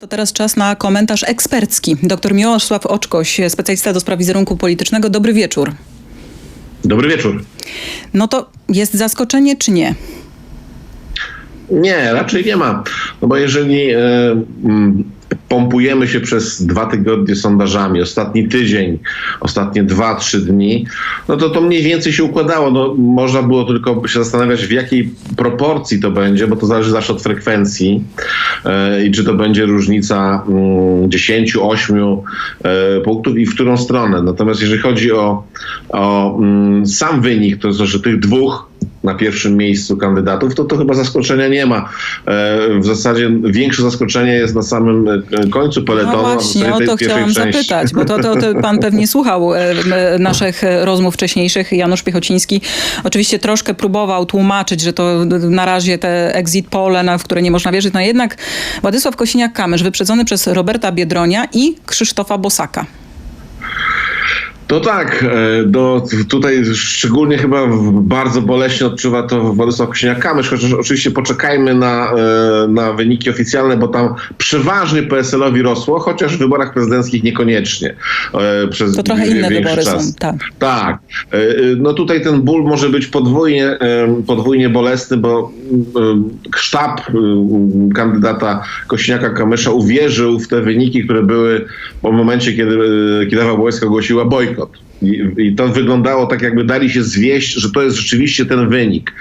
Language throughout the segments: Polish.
To teraz czas na komentarz ekspercki. Dr Miłosław Oczkoś, specjalista do spraw wizerunku politycznego. Dobry wieczór. Dobry wieczór. No to jest zaskoczenie czy nie? Nie, raczej nie ma. No bo jeżeli mm, pompujemy się przez dwa tygodnie sondażami, ostatni tydzień, ostatnie dwa, trzy dni, no to to mniej więcej się układało. No, można było tylko się zastanawiać, w jakiej proporcji to będzie, bo to zależy zawsze od frekwencji e, i czy to będzie różnica mm, 10, 8 e, punktów i w którą stronę. Natomiast jeżeli chodzi o, o mm, sam wynik, to znaczy tych dwóch na pierwszym miejscu kandydatów, to to chyba zaskoczenia nie ma. E, W zasadzie większe zaskoczenie jest na samym e, końcu peletonu. No a w właśnie, o to chciałam części. zapytać, bo to, to, to pan pewnie słuchał e, naszych rozmów wcześniejszych. Janusz Piechociński oczywiście troszkę próbował tłumaczyć, że to na razie te exit pole, na- w które nie można wierzyć, no jednak Władysław Kosiniak-Kamysz wyprzedzony przez Roberta Biedronia i Krzysztofa Bosaka. To tak, e, do, tutaj szczególnie chyba bardzo boleśnie odczuwa to Władysław Kosiniak-Kamysz, chociaż oczywiście poczekajmy na, e, na wyniki oficjalne, bo tam przeważnie PSL-owi rosło, chociaż w wyborach prezydenckich niekoniecznie. e, Przez To trochę inne wybory czas. są, tak. Tak. No tutaj ten ból może być podwójnie, podwójnie bolesny, bo sztab kandydata Kośniaka-Kamysza uwierzył w te wyniki, które były w momencie, kiedy e, Kidawa-Błońska ogłosiła bojkot. Gott. I, I to wyglądało tak, jakby dali się zwieść, że to jest rzeczywiście ten wynik.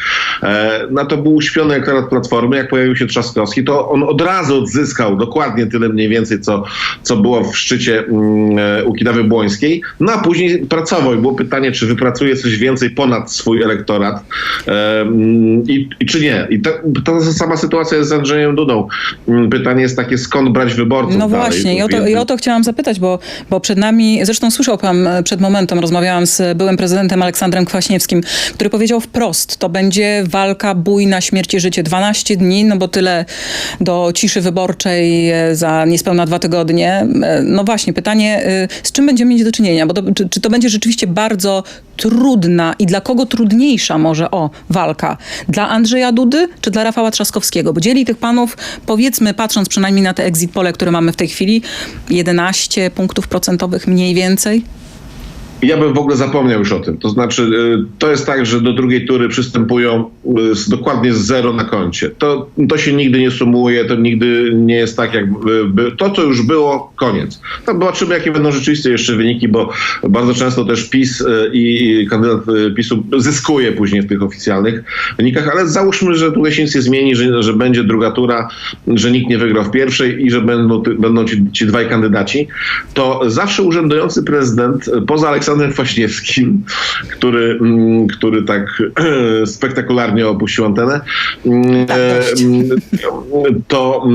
E, na to był uśpiony elektorat Platformy, jak pojawił się Trzaskowski, to on od razu odzyskał dokładnie tyle mniej więcej, co, co było w szczycie mm, e, u Kidawy Błońskiej, no a później pracował i było pytanie, czy wypracuje coś więcej ponad swój elektorat e, mm, i, i czy nie. I to, to sama sytuacja jest z Andrzejem Dudą. Mm, Pytanie jest takie, skąd brać wyborców No dalej właśnie, i o, to, i o to chciałam zapytać, bo, bo przed nami, zresztą słyszał pan e, przed momentem, rozmawiałam z byłym prezydentem Aleksandrem Kwaśniewskim, który powiedział wprost, to będzie walka, bój na śmierć i życie. 12 dni, no bo tyle do ciszy wyborczej e, za niespełna dwa tygodnie. E, No właśnie, pytanie, e, z czym będziemy mieć do czynienia? Bo to, czy, czy to będzie rzeczywiście bardzo trudna i dla kogo trudniejsza może, o, walka? Dla Andrzeja Dudy czy dla Rafała Trzaskowskiego? Bo dzieli tych panów, powiedzmy, patrząc przynajmniej na te exit pole, które mamy w tej chwili, 11 punktów procentowych mniej więcej. Ja bym w ogóle zapomniał już o tym. To znaczy, y, to jest tak, że do drugiej tury przystępują y, z, dokładnie z zero na koncie. To, to się nigdy nie sumuje, to nigdy nie jest tak, jak y, by, to, co już było, koniec. To zobaczymy, jakie będą rzeczywiste jeszcze wyniki, bo bardzo często też PiS i kandydat PiSu zyskuje później w tych oficjalnych wynikach, ale załóżmy, że tutaj się nic nie zmieni, że, że będzie druga tura, że nikt nie wygrał w pierwszej i że będą, będą ci, ci dwaj kandydaci, to zawsze urzędujący prezydent, poza Aleksandrem Kwaśniewskim, który, mm, który tak spektakularnie opuścił antenę, mm, Tak, mm, to,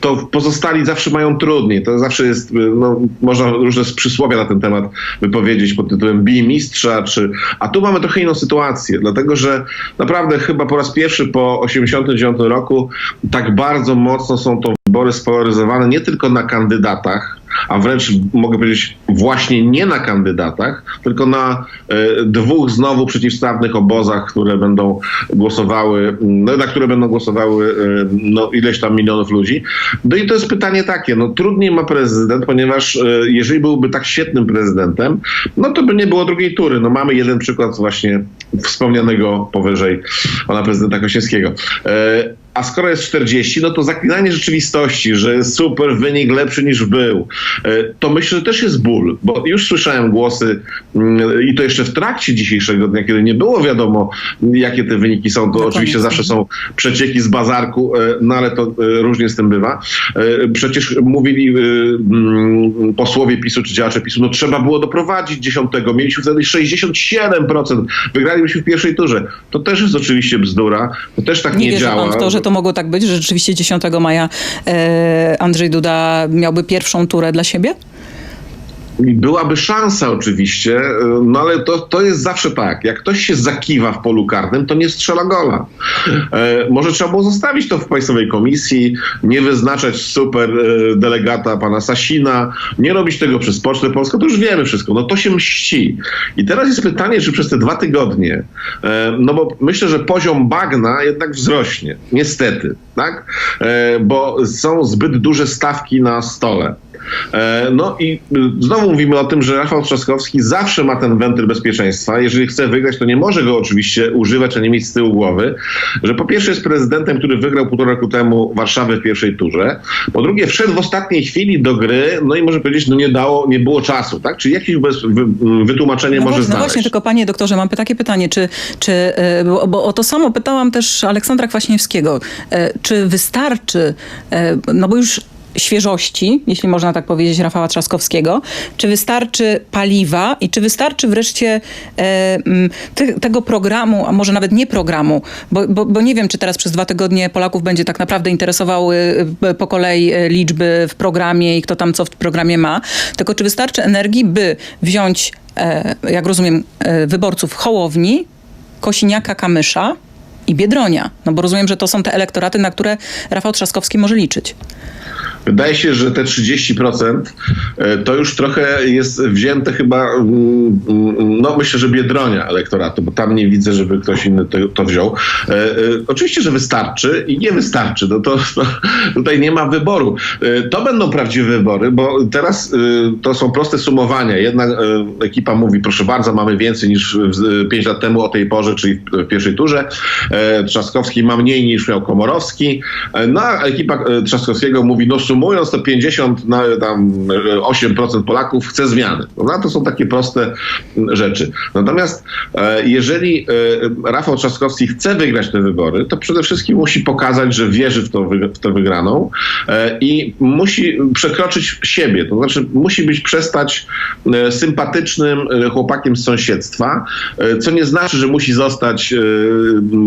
to pozostali zawsze mają trudniej. To zawsze jest, no, można różne przysłowia na ten temat wypowiedzieć pod tytułem bij mistrza, czy... a tu mamy trochę inną sytuację, dlatego że naprawdę chyba po raz pierwszy po 89 roku tak bardzo mocno są to wybory spolaryzowane nie tylko na kandydatach, a wręcz mogę powiedzieć właśnie nie na kandydatach, tylko na e, dwóch znowu przeciwstawnych obozach, które będą głosowały, no, na które będą głosowały e, no, ileś tam milionów ludzi. No i to jest pytanie takie, no trudniej ma prezydent, ponieważ e, jeżeli byłby tak świetnym prezydentem, no to by nie było drugiej tury. No mamy jeden przykład właśnie wspomnianego powyżej pana prezydenta Kościelskiego. A skoro jest 40, no to zaklinanie rzeczywistości, że super wynik lepszy niż był, e, to myślę, że też jest ból, bo już słyszałem głosy mm, i to jeszcze w trakcie dzisiejszego dnia, kiedy nie było wiadomo, jakie te wyniki są, to oczywiście zawsze są przecieki z bazarku, e, no ale to e, różnie z tym bywa. Przecież mówili mm, posłowie PiSu czy działacze PiSu, no trzeba było doprowadzić dziesiątego, mieliśmy wtedy 67%, wygralibyśmy w pierwszej turze. To też jest oczywiście bzdura, to też tak nie, Nie działa. pan w to, że to mogło tak być, że rzeczywiście 10 maja e, Andrzej Duda miałby pierwszą turę dla siebie? I byłaby szansa oczywiście, y, no ale to, to jest zawsze tak. Jak ktoś się zakiwa w polu karnym, to nie strzela gola. E, może trzeba było zostawić to w Państwowej Komisji, nie wyznaczać super e, delegata pana Sasina, nie robić tego przez Pocztę Polską, to już wiemy wszystko. No to się mści. I teraz jest pytanie, czy przez te dwa tygodnie, e, no bo myślę, że poziom bagna jednak wzrośnie. Niestety, tak? E, bo są zbyt duże stawki na stole. E, No i y, znowu mówimy o tym, że Rafał Trzaskowski zawsze ma ten wentyl bezpieczeństwa. Jeżeli chce wygrać, to nie może go oczywiście używać, a nie mieć z tyłu głowy, że po pierwsze jest prezydentem, który wygrał półtora roku temu Warszawę w pierwszej turze. Po drugie, wszedł w ostatniej chwili do gry, no i może powiedzieć, no nie dało, nie było czasu, tak? Czy jakieś bez, wy, wytłumaczenie No może właśnie, no znaleźć? właśnie, tylko panie doktorze, mam takie pytanie, czy, czy e, bo, bo o to samo pytałam też Aleksandra Kwaśniewskiego, E, czy wystarczy, e, no bo już świeżości, jeśli można tak powiedzieć, Rafała Trzaskowskiego, czy wystarczy paliwa i czy wystarczy wreszcie e, ty, tego programu, a może nawet nie programu, bo, bo, bo nie wiem, czy teraz przez dwa tygodnie Polaków będzie tak naprawdę interesowały e, po kolei e, liczby w programie i kto tam co w programie ma, tylko czy wystarczy energii, by wziąć e, jak rozumiem, e, wyborców Hołowni, Kosiniaka, Kamysza i Biedronia. No bo rozumiem, że to są te elektoraty, na które Rafał Trzaskowski może liczyć. Wydaje się, że te 30% e, to już trochę jest wzięte chyba, mm, mm, no myślę, że Biedronia elektoratu, bo tam nie widzę, żeby ktoś inny to, to wziął. E, e, Oczywiście, że wystarczy i nie wystarczy. No to, to tutaj nie ma wyboru. To będą prawdziwe wybory, bo teraz to są proste sumowania. Jedna ekipa mówi, proszę bardzo, mamy więcej niż 5 lat temu o tej porze, czyli w pierwszej turze. Trzaskowski ma mniej niż miał Komorowski. No a ekipa Trzaskowskiego mówi, no sumując to 50, na, tam e, 8% Polaków chce zmiany. No, to są takie proste m, rzeczy. Natomiast e, jeżeli e, Rafał Trzaskowski chce wygrać te wybory, to przede wszystkim musi pokazać, że wierzy w, to, w tę wygraną e, i musi przekroczyć siebie. To znaczy musi być przestać sympatycznym chłopakiem z sąsiedztwa, co nie znaczy, że musi zostać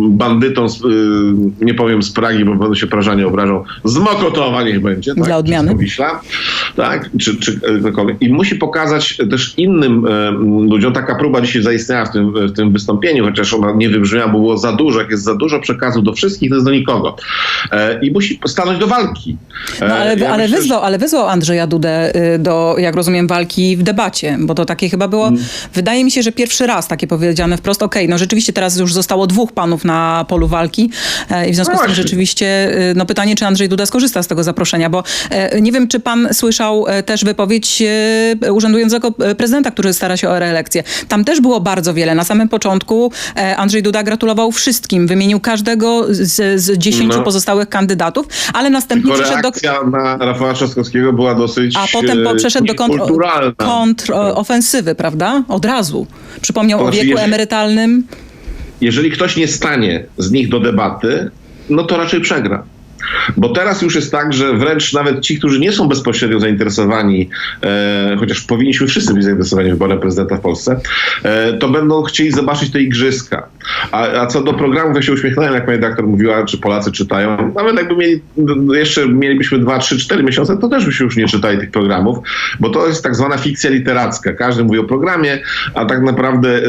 bandytą, z, nie powiem z Pragi, bo będą się Prażanie obrażą, z Mokotowa niech będzie. Tak? Dla odmiany. Wiśla, tak? Czy, czy. I musi pokazać też innym e, ludziom, taka próba dzisiaj zaistniała w tym, w tym wystąpieniu, chociaż ona nie wybrzmiała, bo było za dużo, jak jest za dużo przekazu do wszystkich, to jest do nikogo. E, I musi stanąć do walki. E, No ale, ja ale, myślę, że- wyzwał, ale wyzwał Andrzeja Dudę y, do, jak rozumiem, walki w debacie, bo to takie chyba było, Mm. wydaje mi się, że pierwszy raz takie powiedziane wprost, okej, no rzeczywiście teraz już zostało dwóch panów na polu walki i w związku No z tym właśnie. rzeczywiście, y, no pytanie, czy Andrzej Duda skorzysta z tego zaproszenia, bo e, nie wiem, czy pan słyszał e, też wypowiedź e, urzędującego prezydenta, który stara się o reelekcję. Tam też było bardzo wiele. Na samym początku Andrzej Duda gratulował wszystkim, wymienił każdego z, z dziesięciu No. pozostałych kandydatów, ale następnie Tylko przeszedł do... na Rafała Trzaskowskiego była dosyć A potem po, przeszedł do kontr, kontrofensywy, prawda? Od razu. Przypomniał To o znaczy, wieku jeżeli- emerytalnym. jeżeli ktoś nie stanie z nich do debaty, no to raczej przegra. Bo teraz już jest tak, że wręcz nawet ci, którzy nie są bezpośrednio zainteresowani, e, chociaż powinniśmy wszyscy być zainteresowani wyborem prezydenta w Polsce, e, to będą chcieli zobaczyć te igrzyska. A, a co do programów, ja się uśmiechnąłem, jak pani redaktor mówiła, czy Polacy czytają. Nawet jakby mieli, jeszcze mielibyśmy 2, 3, 4 miesiące, to też byśmy już nie czytali tych programów, bo to jest tak zwana fikcja literacka. Każdy mówi o programie, a tak naprawdę, e, e,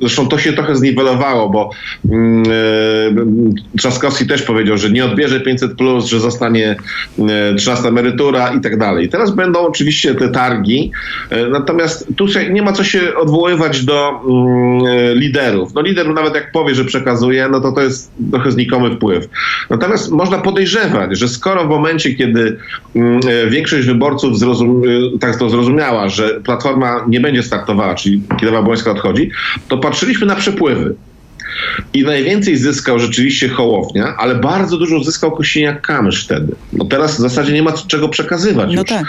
zresztą to się trochę zniwelowało, bo mm, e, Trzaskowski też powiedział, że nie odbierze 500, plus, że zostanie e, 13 emerytura i tak dalej. Teraz będą oczywiście te targi, e, natomiast tu nie ma co się odwoływać do mm, e, liderów. No lider nawet jak powie, że przekazuje, no to to jest trochę znikomy wpływ. Natomiast można podejrzewać, że skoro w momencie, kiedy mm, większość wyborców zrozum, tak to zrozumiała, że Platforma nie będzie startowała, czyli Kidawa Błońska odchodzi, to patrzyliśmy na przepływy. I najwięcej zyskał rzeczywiście Hołownia, ale bardzo dużo zyskał Kosiniak-Kamysz wtedy. No teraz w zasadzie nie ma czego przekazywać No już. tak.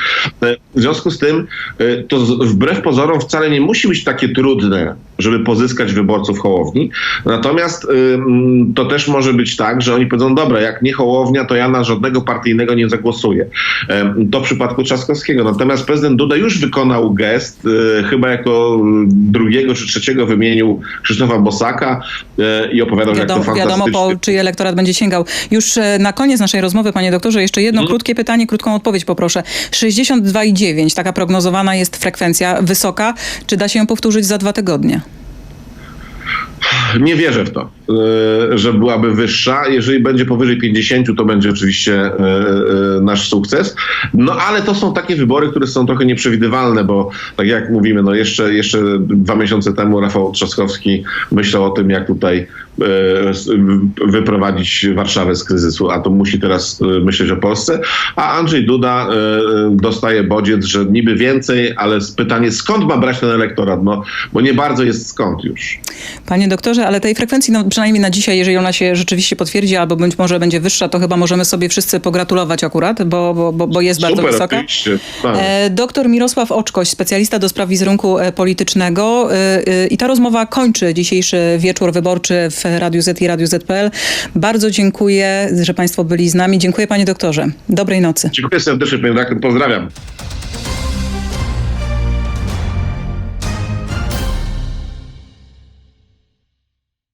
W związku z tym e, to wbrew pozorom wcale nie musi być takie trudne żeby pozyskać wyborców Hołowni. Natomiast y, mm, to też może być tak, że oni powiedzą, dobra, jak nie Hołownia, to ja na żadnego partyjnego nie zagłosuję. To w przypadku Trzaskowskiego. Natomiast prezydent Duda już wykonał gest, y, chyba jako y, drugiego czy trzeciego wymienił Krzysztofa Bosaka y, i opowiadał, że jak to Wiadomo, fantastycznie. wiadomo, po czyj elektorat będzie sięgał. Już e, na koniec naszej rozmowy, panie doktorze, jeszcze jedno Mhm. krótkie pytanie, krótką odpowiedź poproszę. 62,9, taka prognozowana jest frekwencja wysoka. Czy da się ją powtórzyć za dwa tygodnie? Nie wierzę w to, y, że byłaby wyższa. Jeżeli będzie powyżej 50, to będzie oczywiście y, y, nasz sukces. No ale to są takie wybory, które są trochę nieprzewidywalne, bo tak jak mówimy, no jeszcze, jeszcze dwa miesiące temu Rafał Trzaskowski myślał o tym, jak tutaj wyprowadzić Warszawę z kryzysu, a to musi teraz y, myśleć o Polsce. A Andrzej Duda y, dostaje bodziec, że niby więcej, ale pytanie, skąd ma brać ten elektorat? No, bo nie bardzo jest skąd już. Panie doktorze, ale tej frekwencji, no przynajmniej na dzisiaj, jeżeli ona się rzeczywiście potwierdzi, albo być może będzie wyższa, to chyba możemy sobie wszyscy pogratulować akurat, bo, bo, bo, jest bardzo Super, wysoka. oczywiście. Tak. E, Doktor Mirosław Oczkoś, specjalista do spraw wizerunku e, politycznego. E, e, I ta rozmowa kończy dzisiejszy wieczór wyborczy w Radiu Z i Radiu Z.pl. Bardzo dziękuję, że Państwo byli z nami. Dziękuję Panie doktorze. Dobrej nocy. Dziękuję serdecznie, panie. Pozdrawiam.